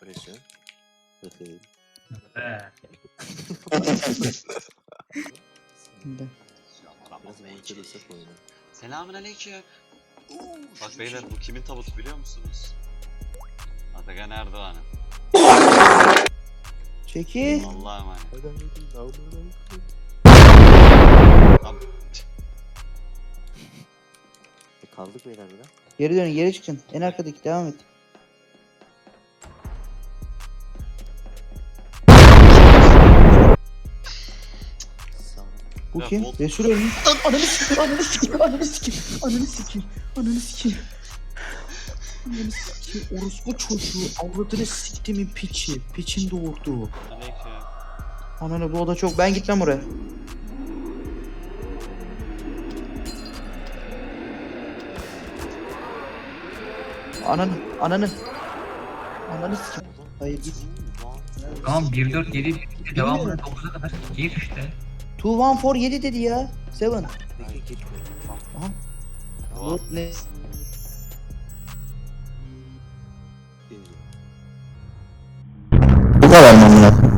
Burası. Bu. Şimdi. Biraz oyunu. Selamun aleyküm. Bak beyler bu kimin tabutu biliyor musunuz? Atakan Erdoğan'ın. Çekil. Allah'a emanet. E, Kaldık beyler burada. Geri dönün geri çıkın. En arkadaki devam et. Bu Ya kim? bot- Resul ölmüş. Lan Ananı sikeyim, ananı sikeyim, ananı sikeyim, ananı sikeyim, ananı sikeyim. Ananı sikeyim, orospu çocuğu, avradını siktimin piçi, piçin doğurduğu. aleyküm. Ananı bu oda çok, ben gitmem oraya. Ananı, ananı. Ananı sikeyim. Hayır git. Tamam 1 4 7 devamlı 9'a kadar gir işte. 2 1 4 7 dedi ya. 7. Peki geçmiyor. Al. Aha. Tamam. What ne? Bu kadar mı amına?